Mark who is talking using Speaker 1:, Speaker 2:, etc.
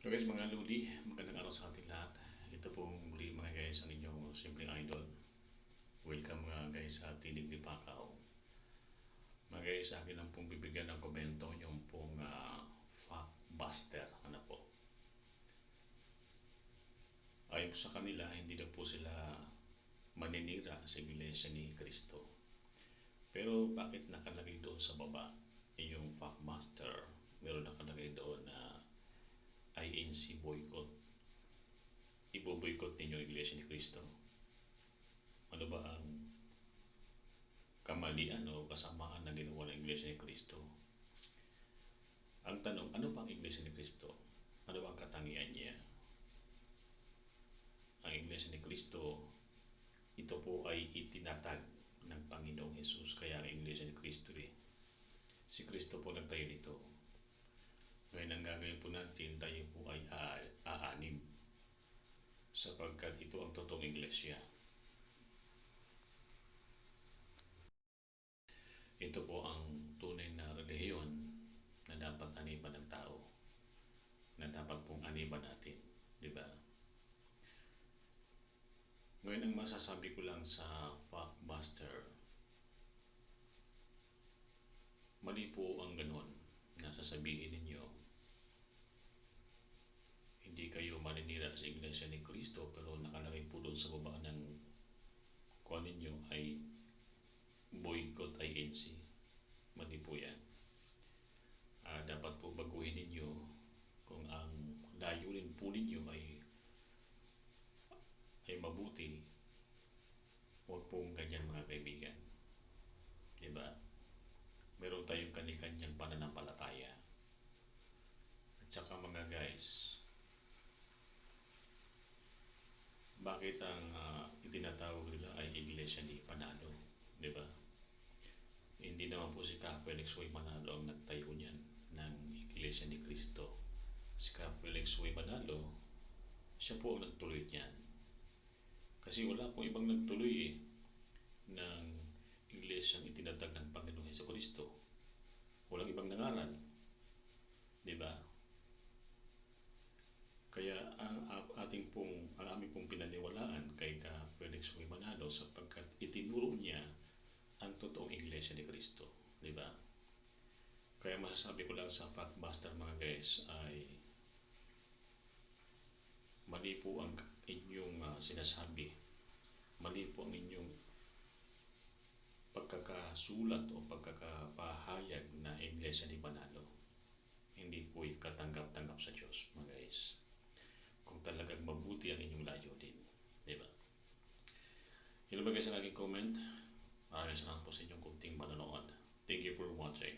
Speaker 1: So guys, mga ludi, magandang araw sa ating lahat. Ito pong muli mga guys, ang inyong simpleng idol. Welcome mga guys sa Tinig ni Pakaw. Mga guys, akin lang pong bibigyan ng komento yung pong uh, fact buster. Ano po? Ayon sa kanila, hindi daw po sila maninira sa iglesia ni Kristo. Pero bakit nakalagay doon sa baba yung fact buster? Meron nakalagay doon na INC boycott. Ibo-boycott ninyo ang Iglesia ni Cristo? Ano ba ang kamalian o kasamaan na ginawa ng Iglesia ni Cristo? Ang tanong, ano ba ang Iglesia ni Cristo? Ano ba ang katangian niya? Ang Iglesia ni Cristo, ito po ay itinatag ng Panginoong Yesus. Kaya ang Iglesia ni Cristo eh. Si Kristo po nagtayo nito ngayon ang gagawin po natin, tayo po ay aanim sapagkat ito ang totoong iglesia. Ito po ang tunay na relihiyon na dapat aniban ng tao, na dapat pong aniban natin. Di ba? Ngayon ang masasabi ko lang sa Factbuster, mali po ang ganun na sasabihin ninyo hindi kayo maninira sa Iglesia ni Kristo pero nakalagay po doon sa baba ng kuha ninyo ay boycott INC. Mali po yan. Uh, dapat po baguhin ninyo kung ang layunin po ninyo ay ay mabuti huwag pong ganyan mga kaibigan. Diba? Meron tayong kanikanyang pananampalataya. At saka mga guys, bakit ang uh, itinatawag nila ay Iglesia ni Panalo, di ba? Hindi naman po si Ka Felix Way Manalo ang nagtayo niyan ng Iglesia ni Cristo. Si Ka Felix Way Manalo, siya po ang nagtuloy niyan. Kasi wala pong ibang nagtuloy eh, ng Iglesia ang itinatag ng Panginoong Heso Kristo. Walang ibang nangaral. Di ba? Kaya ang ating pong, pinaniwalaan kay ka Felix Manalo sapagkat itinuro niya ang totoong iglesia ni Kristo. Di ba? Kaya masasabi ko lang sa Factbuster mga guys ay mali po ang inyong uh, sinasabi. Mali po ang inyong pagkakasulat o pagkakapahayag na iglesia ni Manalo. Hindi po katanggap-tanggap sa Diyos mga guys kung talagang mabuti ang inyong layunin. Di ba? Ilabagay sa aking comment. Maraming salamat po sa inyong kunting manonood. Thank you for watching.